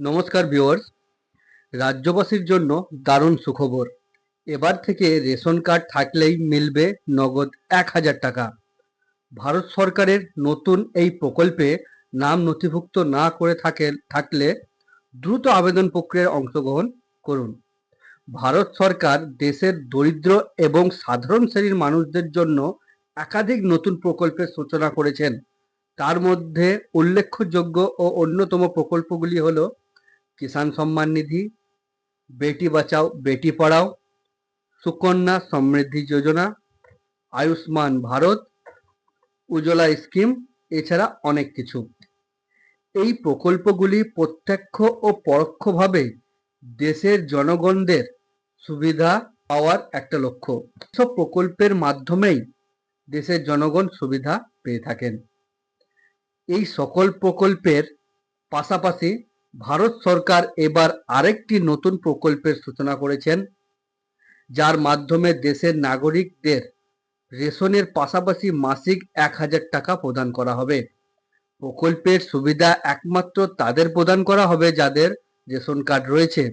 নমস্কার ভিউয়ার্স। রাজ্যবাসীর জন্য দারুণ সুখবর। এবার থেকে রেশন কার্ড থাকলেই মিলবে নগদ এক হাজার টাকা। ভারত সরকারের নতুন এই প্রকল্পে নাম নথিভুক্ত না করে থাকে, থাকলে দ্রুত আবেদন প্রক্রিয়ায় অংশগ্রহণ করুন। ভারত সরকার দেশের দরিদ্র এবং সাধারণ শ্রেণির মানুষদের জন্য একাধিক নতুন প্রকল্পের সূচনা করেছেন। তার মধ্যে উল্লেখযোগ্য ও অন্যতম প্রকল্পগুলি হলো কিষাণ সম্মান নিধি, বেটি বাঁচাও, বেটি পড়াও, সুকন্যা সমৃদ্ধি যোজনা, আয়ুষ্মান ভারত, উজ্জ্বলা স্কিম, এছাড়া অনেক কিছু। এই প্রকল্পগুলি প্রত্যক্ষ ও পরোক্ষভাবে দেশের জনগণদের সুবিধা পাওয়ার একটা লক্ষ্য। সব প্রকল্পের মাধ্যমেই দেশের জনগণ সুবিধা পেয়ে থাকেন। এই সকল প্রকল্পের পাশাপাশি ভারত সরকার এবার আরেকটি নতুন প্রকল্পের সূচনা করেছেন, যার মাধ্যমে দেশের নাগরিকদের রেশনের পাশাপাশি মাসিক এক হাজার টাকা প্রদান করা হবে। প্রকল্পের সুবিধা একমাত্র তাদের প্রদান করা হবে যাদের রেশন কার্ড রয়েছে।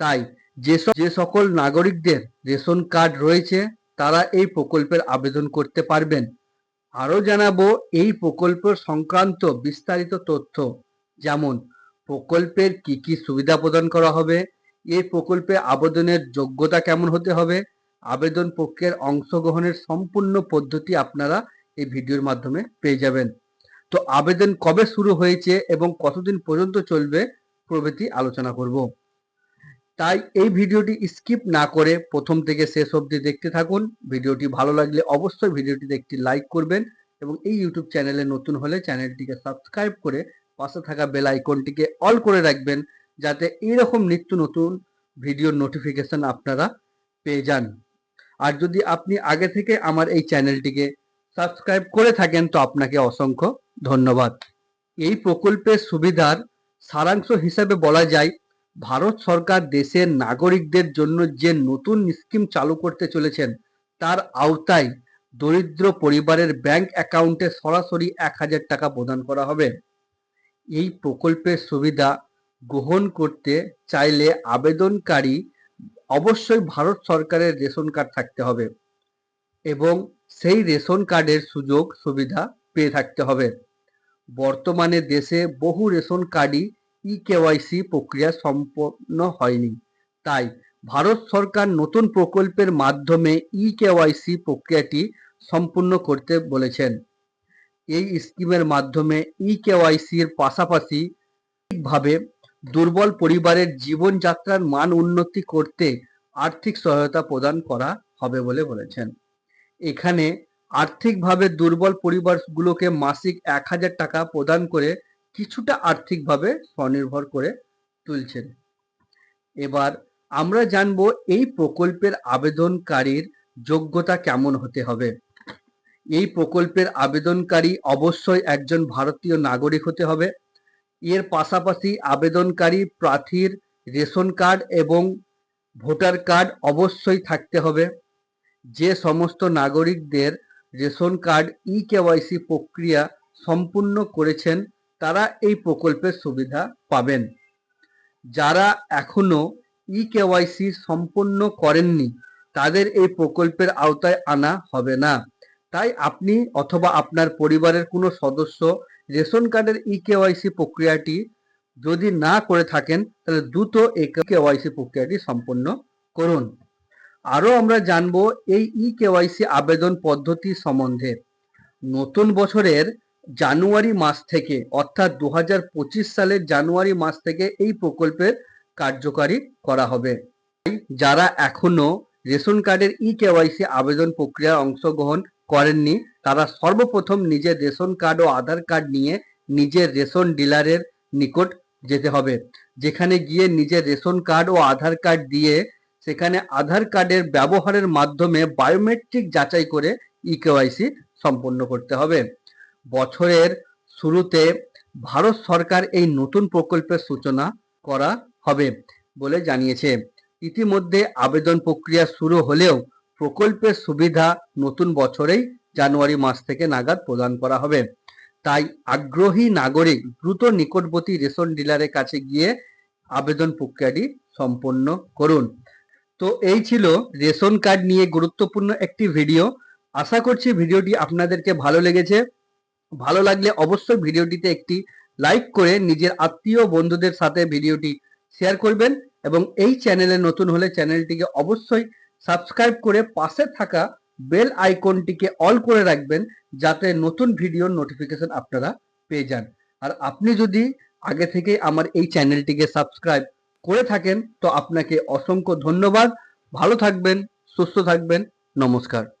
তাই যে যে সকল নাগরিকদের রেশন কার্ড রয়েছে, তারা এই প্রকল্পের আবেদন করতে পারবেন। আরও জানাব, এই প্রকল্প সংক্রান্ত বিস্তারিত তথ্য, যেমন প্রকল্পের কি কি সুবিধা প্রদান করা হবে? এই প্রকল্পে আবেদনের যোগ্যতা কেমন হতে হবে? আবেদন প্রক্রিয়ার অংশগ্রহণের সম্পূর্ণ পদ্ধতি আপনারা এই ভিডিওর মাধ্যমে পেয়ে যাবেন। তো আবেদন কবে শুরু হয়েছে এবং কতদিন পর্যন্ত চলবে প্রভৃতি আলোচনা করব। তাই এই ভিডিওটি স্কিপ না করে প্রথম থেকে শেষ অবধি দেখতে থাকুন। ভিডিওটি ভালো লাগলে অবশ্যই ভিডিওটিতে একটি লাইক করবেন এবং এই ইউটিউব চ্যানেলে নতুন হলে চ্যানেলটিকে সাবস্ক্রাইব করে পাশে থাকা বেল আইকনটিকে অল করে রাখবেন যাতে এইরকম নিত্য নতুন ভিডিওর নোটিফিকেশন আপনারা পেয়ে যান। আর যদি আপনি আগে থেকে আমার এই চ্যানেলটিকে সাবস্ক্রাইব করে থাকেন, তো আপনাকে অসংখ্য ধন্যবাদ। এই প্রকল্পের সুবিধার সারাংশ হিসাবে বলা যায়, ভারত সরকার দেশের নাগরিকদের জন্য যে নতুন স্কিম চালু করতে চলেছেন, তার আওতায় দরিদ্র পরিবারের ব্যাংক অ্যাকাউন্টে সরাসরি এক হাজার টাকা প্রদান করা হবে। এই প্রকল্পের সুবিধা গ্রহণ করতে চাইলে আবেদনকারী অবশ্যই ভারত সরকারের রেশন কার্ড থাকতে হবে এবং সেই রেশন কার্ডের সুযোগ সুবিধা পেয়ে থাকতে হবে। বর্তমানে দেশে বহু রেশন কার্ডই ই কেওয়াইসি প্রক্রিয়া সম্পন্ন হয়নি। তাই ভারত সরকার নতুন প্রকল্পের মাধ্যমে ই কেওয়াইসি প্রক্রিয়াটি সম্পূর্ণ করতে বলেছেন। এই স্কিমের মাধ্যমে ই কেওয়াইসির পাশাপাশি ভাবে দুর্বল পরিবারের জীবনযাত্রার মান উন্নতি করতে আর্থিক সহায়তা প্রদান করা হবে বলে বলেছেন। এখানে আর্থিকভাবে দুর্বল পরিবারগুলোকে মাসিক এক হাজার টাকা প্রদান করে কিছুটা আর্থিকভাবে স্বনির্ভর করে তুলছেন। এবার আমরা জানব এই প্রকল্পের আবেদনকারীর যোগ্যতা কেমন হতে হবে। এই প্রকল্পের আবেদনকারী অবশ্যই একজন ভারতীয় নাগরিক হতে হবে। এর পাশাপাশি আবেদনকারী প্রার্থীর রেশন কার্ড এবং ভোটার কার্ড অবশ্যই থাকতে হবে। যে সমস্ত নাগরিকদের রেশন কার্ড ই কেওয়াইসি প্রক্রিয়া সম্পূর্ণ করেছেন, তারা এই প্রকল্পের সুবিধা পাবেন। যারা এখনও ই কেওয়াইসি সম্পূর্ণ করেননি, তাদের এই প্রকল্পের আওতায় আনা হবে না। তাই আপনি অথবা আপনার পরিবারের কোনো সদস্য রেশন কার্ডের ই কেওয়াইসি প্রক্রিয়াটি যদি না করে থাকেন, তাহলে দ্রুত এই কেওয়াইসি প্রক্রিয়াটি সম্পন্ন করুন। আরও আমরা জানব এই ই কেওয়াইসি আবেদন পদ্ধতি সম্বন্ধে। নতুন বছরের জানুয়ারি মাস থেকে, অর্থাৎ দু হাজার পঁচিশ সালের জানুয়ারি মাস থেকে এই প্রকল্পের কার্যকারী করা হবে। যারা এখনও রেশন কার্ডের ই কেওয়াইসি আবেদন প্রক্রিয়ায় অংশগ্রহণ করেননি। তারা সর্বপ্রথম নিজের রেশন কার্ড ও আধার কার্ড নিয়ে নিজের রেশন ডিলারের নিকট যেতে হবে, যেখানে গিয়ে নিজের রেশন কার্ড ও আধার কার্ড দিয়ে সেখানে আধার কার্ডের ব্যবহারের মাধ্যমে বায়োমেট্রিক যাচাই করে ই কেওয়াইসি সম্পন্ন করতে হবে। বছরের শুরুতে ভারত সরকার এই নতুন প্রকল্পের সূচনা করা হবে বলে জানিয়েছে। ইতিমধ্যে আবেদন প্রক্রিয়া শুরু হলেও প্রকল্পের সুবিধা নতুন বছরেই জানুয়ারি মাস থেকে নাগাদ প্রদান করা হবে। তাই আগ্রহী নাগরিক দ্রুত নিকটবর্তী রেশন ডিলারের কাছে গিয়ে আবেদন প্রক্রিয়াটি সম্পন্ন করুন। তো এই ছিল রেশন কার্ড নিয়ে গুরুত্বপূর্ণ একটি ভিডিও। আশা করছি ভিডিওটি আপনাদেরকে ভালো লেগেছে। ভালো লাগলে অবশ্যই ভিডিওটিতে একটি লাইক করে নিজের আত্মীয় বন্ধুদের সাথে ভিডিওটি শেয়ার করবেন এবং এই চ্যানেলে নতুন হলে চ্যানেলটিকে অবশ্যই সাবস্ক্রাইব করে পাশে থাকা বেল আইকনটিকে অল করে রাখবেন যাতে নতুন ভিডিওর নোটিফিকেশন আপনারা পেয়ে যান। আর আপনি যদি আগে থেকে আমার এই চ্যানেলটিকে সাবস্ক্রাইব করে থাকেন, তো আপনাকে অসংখ্য ধন্যবাদ। ভালো থাকবেন, সুস্থ থাকবেন। নমস্কার।